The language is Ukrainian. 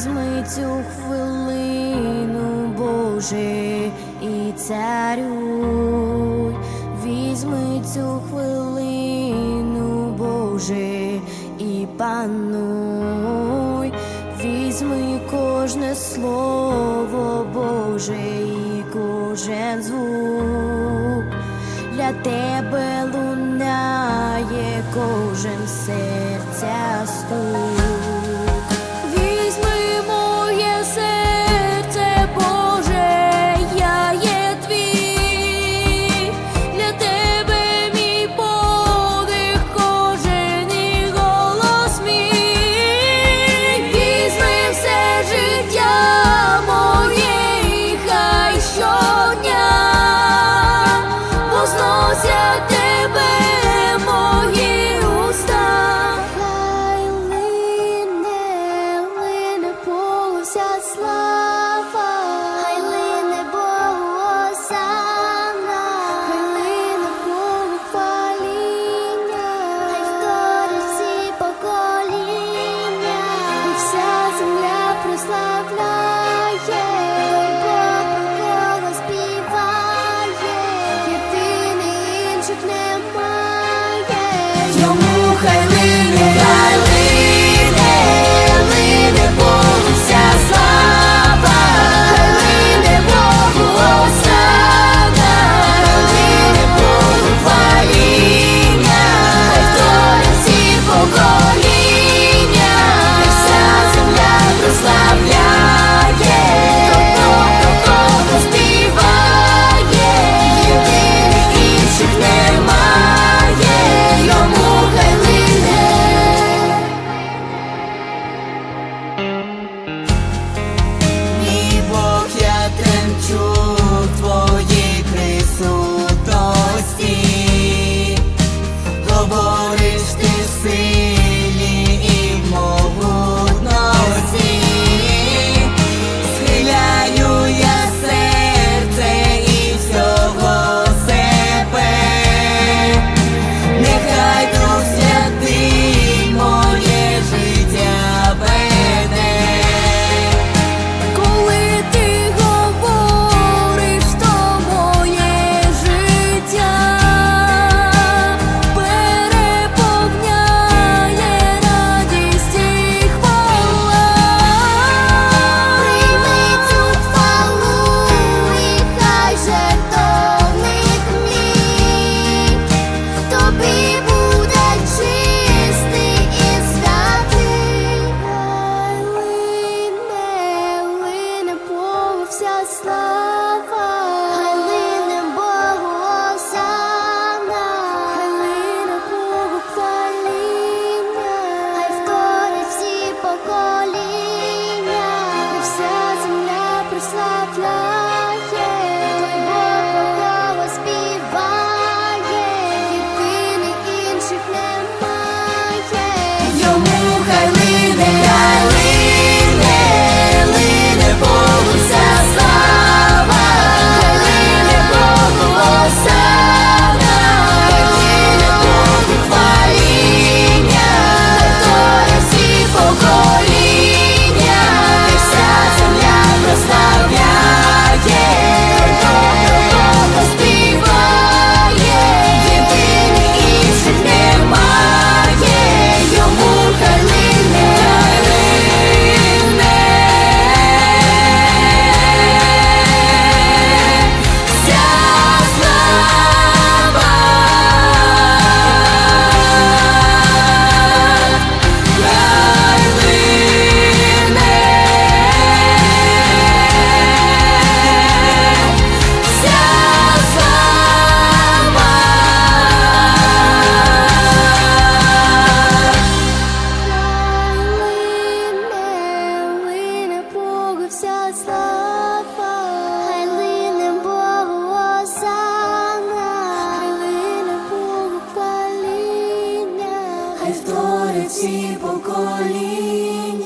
візьми цю хвилину, Боже і царю, візьми цю хвилину, Боже і пануй, візьми кожне слово, Боже і кожен звук. Для тебе лунає кожен серця стук. slow. slow. творить всі покоління.